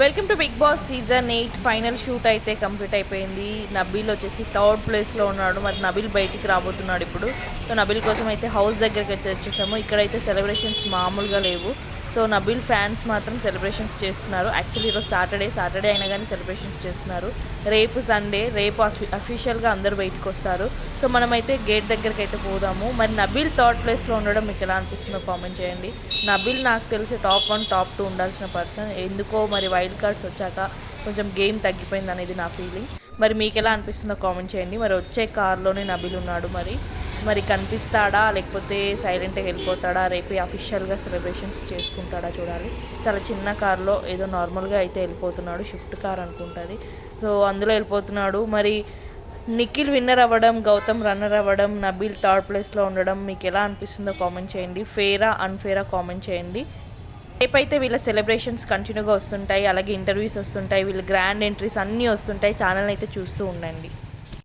Welcome to big boss season eight. Final shoot అయితే complete అయిపోయింది. నబీల్ వచ్చేసి థర్డ్ ప్లేస్లో ఉన్నాడు. మరి నబీల్ బయటికి రాబోతున్నాడు ఇప్పుడు. సో నబీల్ కోసం అయితే హౌస్ దగ్గరికి అయితే వచ్చేసాము. ఇక్కడైతే సెలబ్రేషన్స్ మామూలుగా లేవు. సో నబీల్ ఫ్యాన్స్ మాత్రం సెలబ్రేషన్స్ చేస్తున్నారు. యాక్చువల్లీ ఈరోజు సాటర్డే సాటర్డే అయినా కానీ సెలబ్రేషన్స్ చేస్తున్నారు. రేపు సండే రేపు అఫీషియల్గా అందరూ బయటకు వస్తారు. సో మనమైతే గేట్ దగ్గరికి అయితే పోదాము. మరి నబీల్ థర్డ్ ప్లేస్లో ఉండడం మీకు ఎలా అనిపిస్తుందో కామెంట్ చేయండి. నబీల్ నాకు తెలిసి టాప్ వన్ టాప్ టూ ఉండాల్సిన పర్సన్ ఎందుకో మరి వైల్డ్ కార్డ్స్ వచ్చాక కొంచెం గేమ్ తగ్గిపోయింది అనేది నా ఫీలింగ్ మరి మీకు ఎలా అనిపిస్తుందో కామెంట్ చేయండి. మరి వచ్చే కార్లోనే నబీల్ ఉన్నాడు మరి. మరి కనిపిస్తాడా? లేకపోతే సైలెంట్గా వెళ్ళిపోతాడా? రేపు అఫీషియల్గా సెలబ్రేషన్స్ చేసుకుంటాడా చూడాలి. చాలా చిన్న కార్లో ఏదో నార్మల్గా అయితే వెళ్ళిపోతున్నాడు. షిఫ్ట్ కార్ అనుకుంటుంది. సో అందులో వెళ్ళిపోతున్నాడు. మరి నిఖిల్ విన్నర్ అవ్వడం గౌతమ్ రన్నర్ అవ్వడం నబీల్ థర్డ్ ప్లేస్లో ఉండడం మీకు ఎలా అనిపిస్తుందో కామెంట్ చేయండి. ఫేరా అన్ఫేరా కామెంట్ చేయండి. రేపైతే వీళ్ళ సెలబ్రేషన్స్ కంటిన్యూగా వస్తుంటాయి. అలాగే ఇంటర్వ్యూస్ వస్తుంటాయి. వీళ్ళ గ్రాండ్ ఎంట్రీస్ అన్నీ వస్తుంటాయి. ఛానల్ అయితే చూస్తూ ఉండండి.